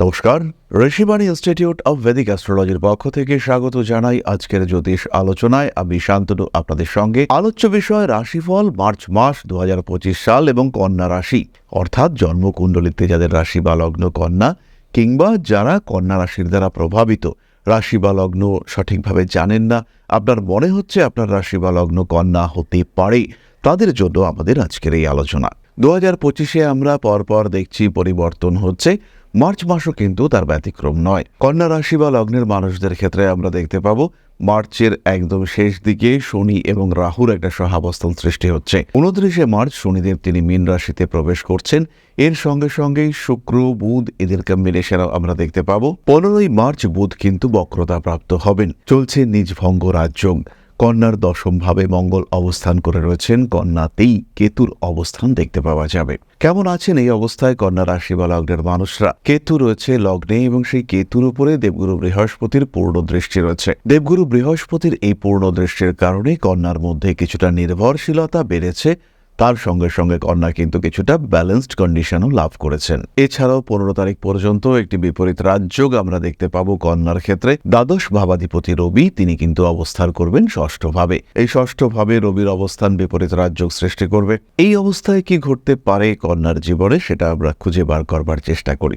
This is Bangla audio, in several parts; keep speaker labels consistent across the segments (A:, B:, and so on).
A: নমস্কার, ঋষিবাণী ইনস্টিটিউট অব ভেদিক অ্যাস্ট্রোলজির পক্ষ থেকে স্বাগত জানাই আজকের জ্যোতিষ আলোচনায়। আমি শান্তনু, আপনাদের সঙ্গে। আলোচ্য বিষয় রাশিফল, মার্চ মাস দু সাল এবং কন্যা রাশি। অর্থাৎ জন্মকুণ্ডলিতে যাদের রাশি বা লগ্ন কন্যা কিংবা যারা কন্যা রাশির দ্বারা প্রভাবিত। রাশি বা লগ্ন সঠিকভাবে জানেন না। আপনার মনে হচ্ছে আপনার রাশি বা লগ্ন কন্যা হতে পারে। তাদের জন্য আমাদের আজকের এই আলোচনা। দু হাজার পঁচিশে আমরা পরপর দেখছি পরিবর্তন হচ্ছে। মার্চ মাসও কিন্তু তার ব্যতিক্রম নয়। কন্যা রাশি বা লগ্নের মানুষদের ক্ষেত্রে আমরা দেখতে পাবো, মার্চের একদম শেষ দিকে শনি এবং রাহুর একটা সহাবস্থান সৃষ্টি হচ্ছে। উনত্রিশে মার্চ শনিদেব তিনি মীন রাশিতে প্রবেশ করছেন। এর সঙ্গে সঙ্গেই শুক্র, বুধ এদের কম্বিনেশনও আমরা দেখতে পাবো। পনেরোই মার্চ বুধ কিন্তু বক্রতা প্রাপ্ত হবেন। চলছে নিজ ভঙ্গ রাজযোগ। কন্যার দশম ভাবে মঙ্গল অবস্থান করে রয়েছেন। কন্যাতেই কেতুর অবস্থান দেখতে পাওয়া যাবে। কেমন আছেন এই অবস্থায় কন্যা রাশি বা লগ্নের মানুষরা? কেতু রয়েছে লগ্নে এবং সেই কেতুর উপরে দেবগুরু বৃহস্পতির পূর্ণ দৃষ্টি রয়েছে। দেবগুরু বৃহস্পতির এই পূর্ণ দৃষ্টির কারণে কন্যার মধ্যে কিছুটা নির্ভরশীলতা বেড়েছে। তার সঙ্গে সঙ্গে কন্যা কিন্তু কিছুটা ব্যালেন্সড কন্ডিশনও লাভ করেছেন। এছাড়াও পনেরো তারিখ পর্যন্ত একটি বিপরীত রাজযোগ আমরা দেখতে পাবো কন্যার ক্ষেত্রে। দ্বাদশ ভাবাধিপতি রবি, তিনি কিন্তু অবস্থান করবেন ষষ্ঠভাবে। এই ষষ্ঠভাবে রবির অবস্থান বিপরীত রাজযোগ সৃষ্টি করবে। এই অবস্থায় কি ঘটতে পারে কন্যার জীবনে, সেটা আমরা খুঁজে বার করবার চেষ্টা করি।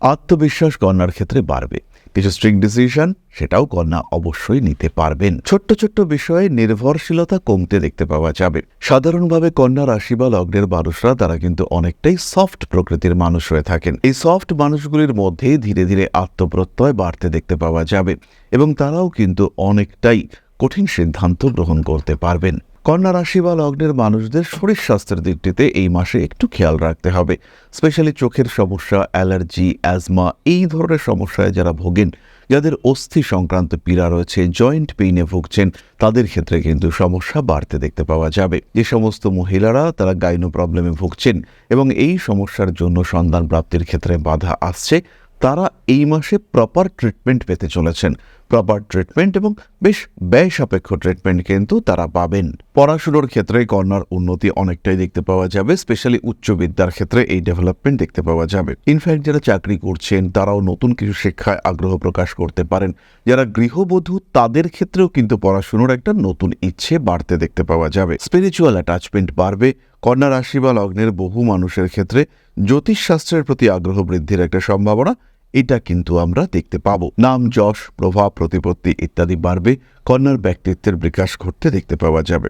A: আত্মবিশ্বাস কন্যার ক্ষেত্রে বাড়বে। কিছু স্ট্রিক্ট ডিসিশন সেটাও কন্যা অবশ্যই নিতে পারবেন। ছোট্ট ছোট্ট বিষয়ে নির্ভরশীলতা কমতে দেখতে পাওয়া যাবে। সাধারণভাবে কন্যা রাশি বা লগ্নের মানুষরা তারা কিন্তু অনেকটাই সফট প্রকৃতির মানুষ হয়ে থাকেন। এই সফট মানুষগুলির মধ্যে ধীরে ধীরে আত্মপ্রত্যয় বাড়তে দেখতে পাওয়া যাবে এবং তারাও কিন্তু অনেকটাই কঠিন সিদ্ধান্ত গ্রহণ করতে পারবেন। কন্যা রাশি বা লগ্নের মানুষদের শরীর স্বাস্থ্যের দিকটিতে এই মাসে একটু খেয়াল রাখতে হবে। স্পেশালি চোখের সমস্যা, অ্যালার্জি, অ্যাজমা, এই ধরনের সমস্যায় যারা ভোগেন, যাদের অস্থি সংক্রান্ত পীড়া রয়েছে, জয়েন্ট পেইনে ভুগছেন, তাদের ক্ষেত্রে কিন্তু সমস্যা বাড়তে দেখতে পাওয়া যাবে। যে সমস্ত মহিলারা তারা গাইনো প্রবলেমে ভুগছেন এবং এই সমস্যার জন্য সন্তান প্রাপ্তির ক্ষেত্রে বাধা আসছে, তারা এই মাসে প্রপার ট্রিটমেন্ট পেতে চলেছেন। প্রপার ট্রিটমেন্ট এবং বেশ ব্যয় সাপেক্ষ ট্রিটমেন্ট কিন্তু তারা পাবেন। পড়াশুনোর ক্ষেত্রে কন্যার উন্নতি অনেকটাই দেখতে পাওয়া যাবে স্পেশালি উচ্চ বিদ্যার ক্ষেত্রে এই ডেভেলপমেন্ট দেখতে পাওয়া যাবে। ইনফ্যাক্ট যারা চাকরি করছেন, তারাও নতুন কিছু শিক্ষায় আগ্রহ প্রকাশ করতে পারেন। যারা গৃহবধূ, তাদের ক্ষেত্রেও কিন্তু পড়াশুনোর একটা নতুন ইচ্ছে বাড়তে দেখতে পাওয়া যাবে। স্পিরিচুয়াল অ্যাটাচমেন্ট বাড়বে। কন্যা রাশি বা লগ্নের বহু মানুষের ক্ষেত্রে জ্যোতিষশাস্ত্রের প্রতি আগ্রহ বৃদ্ধির একটা সম্ভাবনা এটা কিন্তু আমরা দেখতে পাবো। নাম, যশ, প্রভাব, প্রতিপত্তি ইত্যাদি বাড়বে, কন্যার ব্যক্তিত্বের বিকাশ ঘটতে দেখতে পাওয়া যাবে।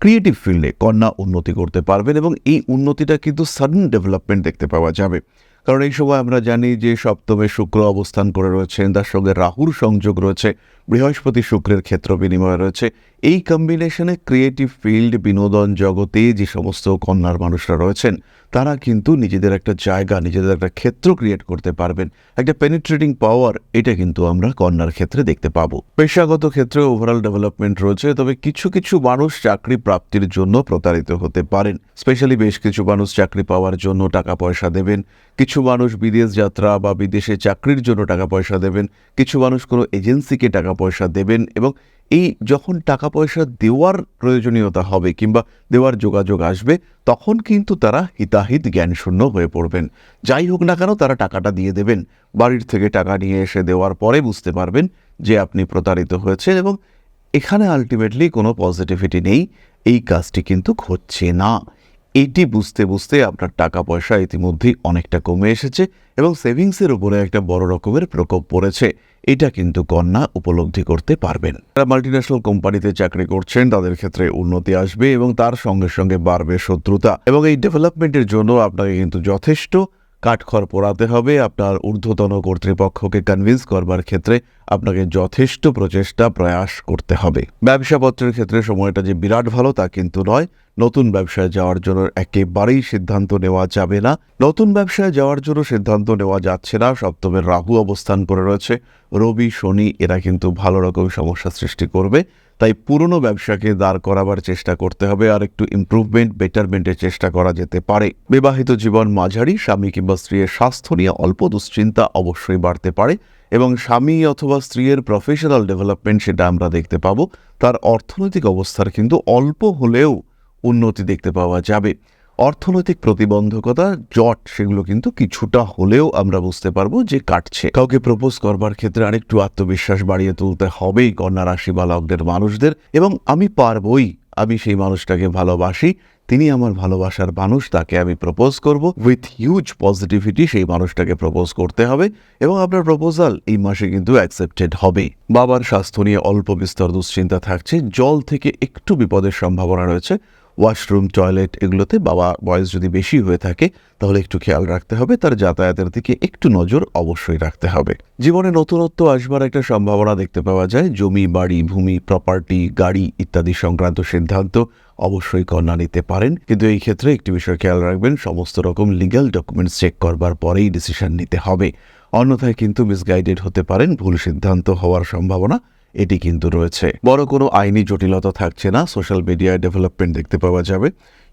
A: ক্রিয়েটিভ ফিল্ডে কন্যা উন্নতি করতে পারবেন এবং এই উন্নতিটা কিন্তু সাডেন ডেভেলপমেন্ট দেখতে পাওয়া যাবে। কারণ এই সময় আমরা জানি যে সপ্তমে শুক্র অবস্থান করে রয়েছেন, তার সঙ্গে রাহুর সংযোগ রয়েছে, বৃহস্পতি শুক্রের ক্ষেত্র বিনিময় রয়েছে। এই কম্বিনেশনে ক্রিয়েটিভ ফিল্ড বিনোদন জগতে যে সমস্ত কন্যার মানুষরা রয়েছেন তারা কিন্তু নিজেদের একটা জায়গা, নিজেদের একটা ক্ষেত্র ক্রিয়েট করতে পারবেন। একটা পেনিট্রেটিং পাওয়ার এটা কিন্তু আমরা কন্যার ক্ষেত্রে দেখতে পাবো। পেশাগত ক্ষেত্রে ওভারঅল ডেভেলপমেন্ট রয়েছে, তবে কিছু কিছু মানুষ চাকরি প্রাপ্তির জন্য প্রতারিত হতে পারেন। স্পেশালি বেশ কিছু মানুষ চাকরি পাওয়ার জন্য টাকা পয়সা দেবেন। কিছু মানুষ বিদেশ যাত্রা বা বিদেশে চাকরির জন্য টাকা পয়সা দেবেন। কিছু মানুষ কোনো এজেন্সিকে টাকা পয়সা দেবেন এবং এই যখন টাকা পয়সা দেওয়ার প্রয়োজনীয়তা হবে কিংবা দেওয়ার যোগাযোগ আসবে, তখন কিন্তু তারা হিতাহিত জ্ঞানশূন্য হয়ে পড়বেন। যাই হোক না কেন, তারা টাকাটা দিয়ে দেবেন। বাড়ির থেকে টাকা নিয়ে এসে দেওয়ার পরে বুঝতে পারবেন যে আপনি প্রতারিত হয়েছেন এবং এখানে আলটিমেটলি কোনো পজিটিভিটি নেই। এই কাজটি কিন্তু ঘটছে না। এটি বুঝতে বুঝতে আপনার টাকা পয়সা ইতিমধ্যেই অনেকটা কমে এসেছে এবং সেভিংসের উপরে একটা বড় রকমের প্রকোপ পড়েছে। এটা কিন্তু কন্যা উপলব্ধি করতে পারবেন। যারা মাল্টিন্যাশনাল কোম্পানিতে চাকরি করছেন, তাদের ক্ষেত্রে উন্নতি আসবে এবং তার সঙ্গে সঙ্গে বাড়বে শত্রুতা এবং এই ডেভেলপমেন্টের জন্য আপনাকে কিন্তু যথেষ্ট কাঠখড় পোড়াতে হবে। আপনার ঊর্ধ্বতন কর্তৃপক্ষকে কনভিন্স করবার ক্ষেত্রে আপনাকে যথেষ্ট প্রচেষ্টা, প্রয়াস করতে হবে। ব্যবসাপত্রের ক্ষেত্রে সময়টা যে বিরাট ভালো তা কিন্তু নয়। নতুন ব্যবসায় যাওয়ার জন্য একেবারেই সিদ্ধান্ত নেওয়া যাবে না। নতুন ব্যবসায় যাওয়ার জন্য সিদ্ধান্ত নেওয়া যাচ্ছে না। সপ্তমের রাহু অবস্থান করে রয়েছে। রবি, শনি এরা কিন্তু ভালো রকম সমস্যা সৃষ্টি করবে। তাই পুরনো ব্যবসাকে দাঁড় করাবার চেষ্টা করতে হবে আর একটু ইম্প্রুভমেন্ট বেটারমেন্টের চেষ্টা করা যেতে পারে। বিবাহিত জীবন মাঝারি, স্বামী কিংবা স্ত্রীর স্বাস্থ্য নিয়ে অল্প দুশ্চিন্তা অবশ্যই বাড়তে পারে এবং স্বামী অথবা স্ত্রীর প্রফেশনাল ডেভেলপমেন্ট সেটা আমরা দেখতে পাব। তার অর্থনৈতিক অবস্থার কিন্তু অল্প হলেও উন্নতি দেখতে পাওয়া যাবে। অর্থনৈতিক প্রতিবন্ধকতা, জট, সেগুলো কিন্তু কিছুটা হলেও আমরা বুঝতে পারব যে কাটছে। কাউকে প্রপোজ করবার ক্ষেত্রে আরেকটু আত্মবিশ্বাস বাড়িয়ে তুলতে হবেই কন্যা রাশি বা লগ্নের মানুষদের এবং আমি পারবই, আমি সেই মানুষটাকে ভালোবাসি, তিনি আমার ভালোবাসার মানুষ, তাকে আমি প্রপোজ করব। উইথ হিউজ পজিটিভিটি সেই মানুষটাকে প্রপোজ করতে হবে এবং আপনার প্রপোজাল এই মাসে কিন্তু অ্যাকসেপ্টেড হবে। বাবার স্বাস্থ্য নিয়ে অল্প বিস্তর দুশ্চিন্তা থাকছে, জল থেকে একটু বিপদের সম্ভাবনা রয়েছে। ওয়াশরুম টয়লেট এগুলোতে বাবা বয়স যদি বেশি হয়ে থাকে, তাহলে একটু খেয়াল রাখতে হবে। তার যাতায়াতের দিকে একটু নজর অবশ্যই রাখতে হবে। জীবনে নতুনত্ব আসবার একটা সম্ভাবনা দেখতে পাওয়া যায়। জমি, বাড়ি, ভূমি প্রপার্টি গাড়ি ইত্যাদি সংক্রান্ত সিদ্ধান্ত অবশ্যই কন্যা নিতে পারেন। কিন্তু এই ক্ষেত্রে একটি বিষয় খেয়াল রাখবেন, সমস্ত রকম লিগ্যাল ডকুমেন্টস চেক করবার পরেই ডিসিশন নিতে হবে। অন্যথায় কিন্তু মিসগাইডেড হতে পারেন, ভুল সিদ্ধান্ত হওয়ার সম্ভাবনা এটি কিন্তু রয়েছে। বড় কোনো আইনি জটিলতা থাকছে না। সোশ্যাল মিডিয়ায় ডেভেলপমেন্ট দেখতে পাওয়া যাবে।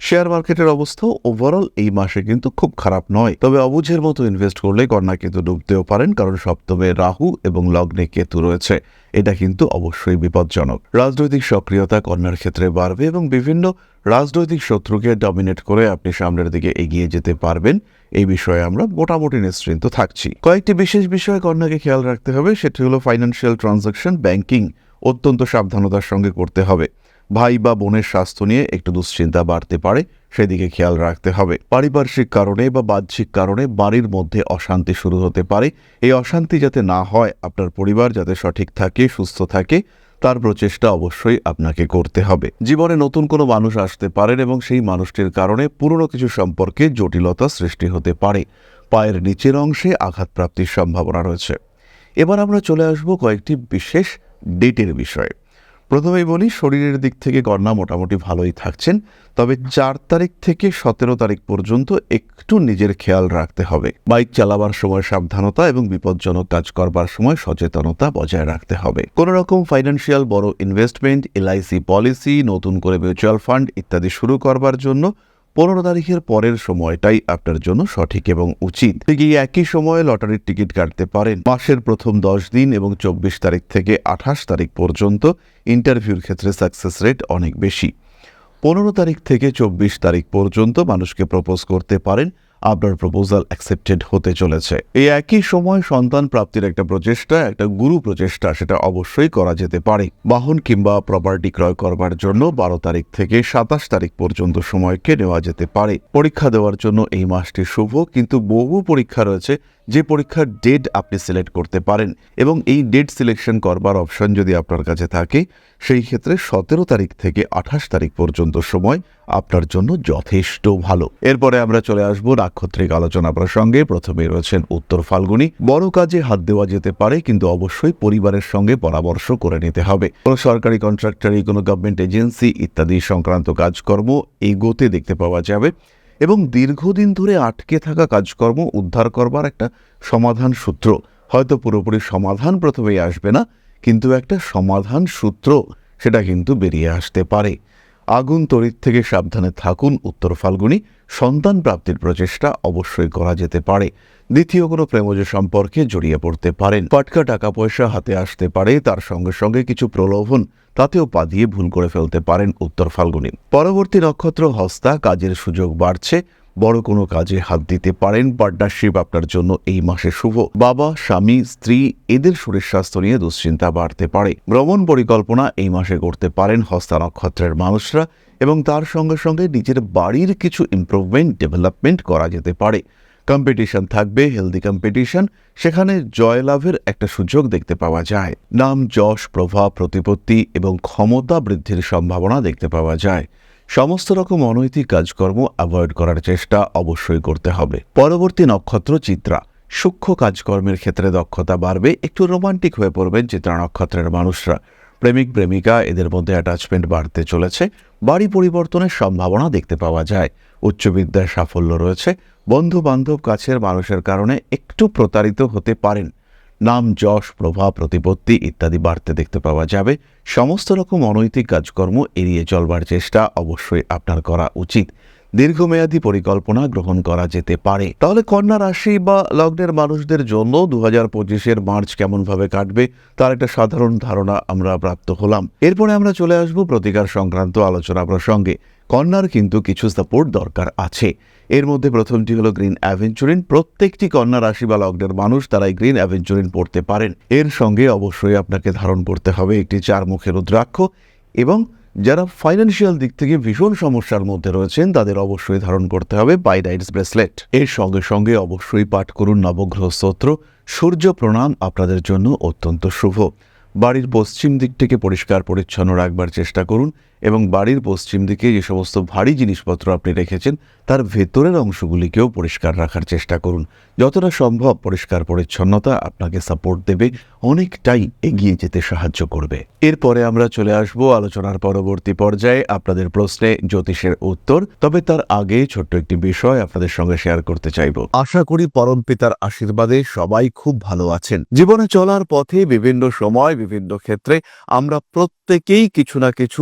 A: শেয়ার মার্কেটের অবস্থা ওভারঅল এই মাসে কিন্তু খুব খারাপ নয়। তবে অবুঝের মতো ইনভেস্ট করলে কন্যা কিন্তু ডুবতেও পারেন, কারণ সপ্তমে রাহু এবং লগ্নে কেতু রয়েছে। এটা কিন্তু অবশ্যই বিপজ্জনক। রাজনৈতিক সক্রিয়তা কন্যার ক্ষেত্রে বাড়বে এবং বিভিন্ন রাজনৈতিক শত্রুকে ডমিনেট করে আপনি সামনের দিকে এগিয়ে যেতে পারবেন। এই বিষয়ে আমরা মোটামুটি নিশ্চিন্ত থাকছি। কয়েকটি বিশেষ বিষয়ে কন্যাকে খেয়াল রাখতে হবে, সেটি হলো ফাইন্যান্সিয়াল ট্রানজাকশন ব্যাংকিং অত্যন্ত সাবধানতার সঙ্গে করতে হবে। ভাই বা বোনের স্বাস্থ্য নিয়ে একটু দুশ্চিন্তা বাড়তে পারে, সেদিকে খেয়াল রাখতে হবে। পারিপার্শ্বিক কারণে বা বাহ্যিক কারণে বাড়ির মধ্যে অশান্তি শুরু হতে পারে। এই অশান্তি যাতে না হয়, আপনার পরিবার যাতে সঠিক থাকে, সুস্থ থাকে, তার প্রচেষ্টা অবশ্যই আপনাকে করতে হবে। জীবনে নতুন কোনো মানুষ আসতে পারেন এবং সেই মানুষটির কারণে পুরনো কিছু সম্পর্কে জটিলতা সৃষ্টি হতে পারে। পায়ের নিচের অংশে আঘাতপ্রাপ্তির সম্ভাবনা রয়েছে। এবার আমরা চলে আসব কয়েকটি বিশেষ ডেটের বিষয়ে। প্রথমেই বলি, শরীরের দিক থেকে গণনা মোটামুটি ভালোই থাকছেন, তবে চার তারিখ থেকে সতেরো তারিখ পর্যন্ত একটু নিজের খেয়াল রাখতে হবে। বাইক চালাবার সময় সাবধানতা এবং বিপজ্জনক কাজ করবার সময় সচেতনতা বজায় রাখতে হবে। কোন রকম ফাইন্যান্সিয়াল বড় ইনভেস্টমেন্ট এলআইসি পলিসি নতুন করে মিউচুয়াল ফান্ড ইত্যাদি শুরু করবার জন্য পনেরো তারিখের পরের সময়টাই আপনার জন্য সঠিক এবং উচিত। ঠিক একই সময়ে লটারির টিকিট কাটতে পারেন। মাসের প্রথম দশ দিন এবং চব্বিশ তারিখ থেকে আঠাশ তারিখ পর্যন্ত ইন্টারভিউর ক্ষেত্রে সাকসেস রেট অনেক বেশি। পনেরো তারিখ থেকে চব্বিশ তারিখ পর্যন্ত মানুষকে প্রপোজ করতে পারেন আপনার প্রপোজাল অ্যাকসেপ্টেড হতে চলেছে। এই একই সময় সন্তান প্রাপ্তির একটা প্রচেষ্টা, একটা গুরু প্রচেষ্টা, সেটা অবশ্যই করা যেতে পারে। বাহন কিংবা প্রপার্টি ক্রয় করবার জন্য বারো তারিখ থেকে সাতাশ তারিখ পর্যন্ত সময়কে নেওয়া যেতে পারে। পরীক্ষা দেওয়ার জন্য এই মাসটি শুভ, কিন্তু বহু পরীক্ষা রয়েছে যে পরীক্ষার ডেট আপনি সিলেক্ট করতে পারেন এবং এই ডেট সিলেকশন করবার অপশন যদি আপনার কাছে থাকে, সেই ক্ষেত্রে সতেরো তারিখ থেকে আঠাশ তারিখ পর্যন্ত সময় আপনার জন্য যথেষ্ট ভালো। এরপরে আমরা চলে আসব নাক্ষত্রিক আলোচনা প্রসঙ্গে। প্রথমে রয়েছেন উত্তর ফাল্গুনি। বড় কাজে হাত দেওয়া যেতে পারে, কিন্তু অবশ্যই পরিবারের সঙ্গে পরামর্শ করে নিতে হবে। কোনো সরকারি কন্ট্রাক্টরি কোনো গভর্নমেন্ট এজেন্সি ইত্যাদি সংক্রান্ত কাজকর্ম এগোতে দেখতে পাওয়া যাবে। এবং দীর্ঘদিন ধরে আটকে থাকা কাজকর্ম উদ্ধার করবার একটা সমাধান সূত্র। হয়তো পুরোপুরি সমাধান প্রথমেই আসবে না, কিন্তু একটা সমাধান সূত্র সেটা কিন্তু বেরিয়ে আসতে পারে। আগুন তড়িৎ থেকে সাবধানে থাকুন, উত্তর ফাল্গুনি। সন্তান প্রাপ্তির প্রচেষ্টা অবশ্যই করা যেতে পারে। দ্বিতীয় কোনো প্রেমজ সম্পর্কে জড়িয়ে পড়তে পারেন। পাটকা টাকা পয়সা হাতে আসতে পারে, তার সঙ্গে সঙ্গে কিছু প্রলোভন তাতেও পা দিয়ে ভুল করে ফেলতে পারেন, উত্তর ফাল্গুনি। পরবর্তী নক্ষত্র হস্তা, কাজের সুযোগ বাড়ছে বড় কোনো কাজে হাত দিতে পারেন পার্টনারশিপ আপনার জন্য এই মাসে শুভ। বাবা, স্বামী, স্ত্রী, এদের শরীর স্বাস্থ্য নিয়ে দুশ্চিন্তা বাড়তে পারে। ভ্রমণ পরিকল্পনা এই মাসে করতে পারেন হস্তা নক্ষত্রের মানুষরা এবং তার সঙ্গে সঙ্গে নিজের বাড়ির কিছু ইমপ্রুভমেন্ট ডেভেলপমেন্ট করা যেতে পারে। কম্পিটিশন থাকবে হেলদি কম্পিটিশন সেখানে জয়লাভের একটা সুযোগ দেখতে পাওয়া যায়। নাম, যশ, প্রভাব, প্রতিপত্তি এবং ক্ষমতা বৃদ্ধির সম্ভাবনা দেখতে পাওয়া যায়। সমস্ত রকম অনৈতিক কাজকর্ম অ্যাভয়েড করার চেষ্টা অবশ্যই করতে হবে। পরবর্তী নক্ষত্র চিত্রা। সূক্ষ্ম কাজকর্মের ক্ষেত্রে দক্ষতা বাড়বে, একটু রোমান্টিক হয়ে পড়বেন চিত্রা নক্ষত্রের মানুষরা। প্রেমিক, প্রেমিকা, এদের মধ্যে অ্যাটাচমেন্ট বাড়তে চলেছে, বাড়ি পরিবর্তনের সম্ভাবনা দেখতে পাওয়া যায়। উচ্চ বিদ্যায় সাফল্য রয়েছে বন্ধু বান্ধব কাছের মানুষের কারণে একটু প্রতারিত হতে পারেন। নাম, যশ, প্রভাব, প্রতিপত্তি ইত্যাদি বাড়তে দেখতে পাওয়া যাবে। সমস্ত রকম অনৈতিক কাজকর্ম এড়িয়ে চলবার চেষ্টা অবশ্যই আপনার করা উচিত। দীর্ঘমেয়াদী পরিকল্পনা গ্রহণ করা যেতে পারে। তাহলে কন্যা রাশি বা লগ্নের মানুষদের জন্য দু হাজার পঁচিশের মার্চ কেমনভাবে কাটবে, তার একটা সাধারণ ধারণা আমরা প্রাপ্ত হলাম। এরপরে আমরা চলে আসব প্রতিকার সংক্রান্ত আলোচনা প্রসঙ্গে। কন্যার কিন্তু কিছু সাপোর্ট দরকার আছে। এর মধ্যে প্রথমটি হলো গ্রিন অ্যাভেঞ্চুরিন। প্রত্যেকটি কন্যা রাশি বা লগ্নের মানুষ তারাই গ্রিন অ্যাভেঞ্চুরিন পড়তে পারেন। এর সঙ্গে অবশ্যই আপনাকে ধারণ করতে হবে একটি চার মুখের রুদ্রাক্ষ এবং যারা ফাইন্যান্সিয়াল দিক থেকে ভীষণ সমস্যার মধ্যে রয়েছেন, তাদের অবশ্যই ধারণ করতে হবে বাইডাইটস ব্রেসলেট এর সঙ্গে সঙ্গে অবশ্যই পাঠ করুন নবগ্রহ স্তোত্র। সূর্য প্রণাম আপনাদের জন্য অত্যন্ত শুভ। বাড়ির পশ্চিম দিক থেকে পরিষ্কার পরিচ্ছন্ন রাখবার চেষ্টা করুন। এবং বাড়ির পশ্চিম দিকে যে সমস্ত ভারী জিনিসপত্র আপনি রেখেছেন, তার ভেতরের অংশগুলিকেও পরিষ্কার রাখার চেষ্টা করুন। যতটা সম্ভব পরিষ্কার পরিচ্ছন্নতা আপনাকে সাপোর্ট দেবে, অনেকটাই এগিয়ে যেতে সাহায্য করবে। এরপরে আমরা চলে আসব আলোচনার পরবর্তী পর্যায়ে আপনাদের প্রশ্নে জ্যোতিষের উত্তর, তবে তার আগে ছোট্ট একটি বিষয় আপনাদের সঙ্গে শেয়ার করতে চাইব। আশা করি পরম পিতার আশীর্বাদে সবাই খুব ভালো আছেন। জীবনে চলার পথে বিভিন্ন সময়, বিভিন্ন ক্ষেত্রে আমরা প্রত্যেকেই কিছু না কিছু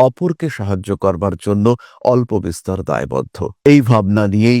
A: অপরকে সাহায্য করবার জন্য অল্প বিস্তর দায়বদ্ধ। এই ভাবনা নিয়েই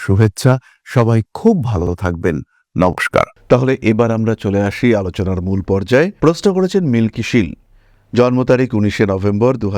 A: শুভেচ্ছা। সবাই খুব ভালো থাকবেন। নমস্কার। তাহলে এবার আমরা চলে আসি আলোচনার মূল পর্যায়ে। প্রশ্ন করেছেন মিল্কি শীল। জন্ম তারিখ উনিশে নভেম্বর দু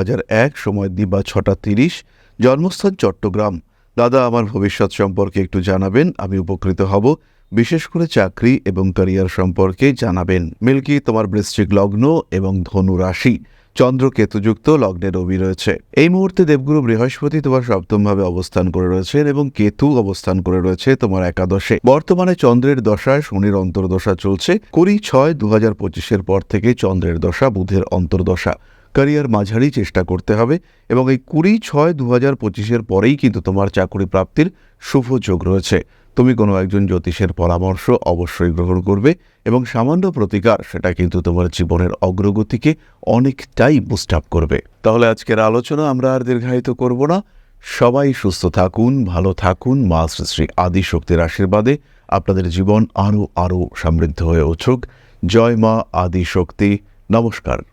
A: সময় দিবা ছটা তিরিশ। জন্মস্থান চট্টগ্রাম। দাদা, আমার ভবিষ্যৎ সম্পর্কে একটু জানাবেন, আমি উপকৃত হব। বিশেষ করে চাকরি এবং ক্যারিয়ার সম্পর্কে জানাবেন। মিল্কি, তোমার বৃশ্চিক লগ্ন এবং ধনু রাশি। চন্দ্র কেতুযুক্ত লগ্নে রবি রয়েছে। এই মুহূর্তে দেবগুরু বৃহস্পতি তোমার সপ্তমভাবে অবস্থান করে রয়েছেন এবং কেতু অবস্থান করে রয়েছে তোমার একাদশে। বর্তমানে চন্দ্রের দশায় শনির অন্তর্দশা চলছে। কুড়ি ছয় দু হাজার পঁচিশের পর থেকে চন্দ্রের দশা বুধের অন্তর্দশা। ক্যারিয়ার মাঝারি চেষ্টা করতে হবে এবং এই কুড়ি ছয় দু হাজার পঁচিশের পরেই কিন্তু তোমার চাকরি প্রাপ্তির শুভ যোগ রয়েছে। তুমি কোনো একজন জ্যোতিষের পরামর্শ অবশ্যই গ্রহণ করবে এবং সামান্য প্রতিকার সেটা কিন্তু তোমার জীবনের অগ্রগতিকে অনেকটাই বুস্ট আপ করবে। তাহলে আজকের আলোচনা আমরা আর দীর্ঘায়িত করব না। সবাই সুস্থ থাকুন, ভালো থাকুন, মা শ্রী শ্রী আদি শক্তির আশীর্বাদে আপনাদের জীবন আরও আরও সমৃদ্ধ হয়ে উঠুক। জয় মা আদি শক্তি নমস্কার।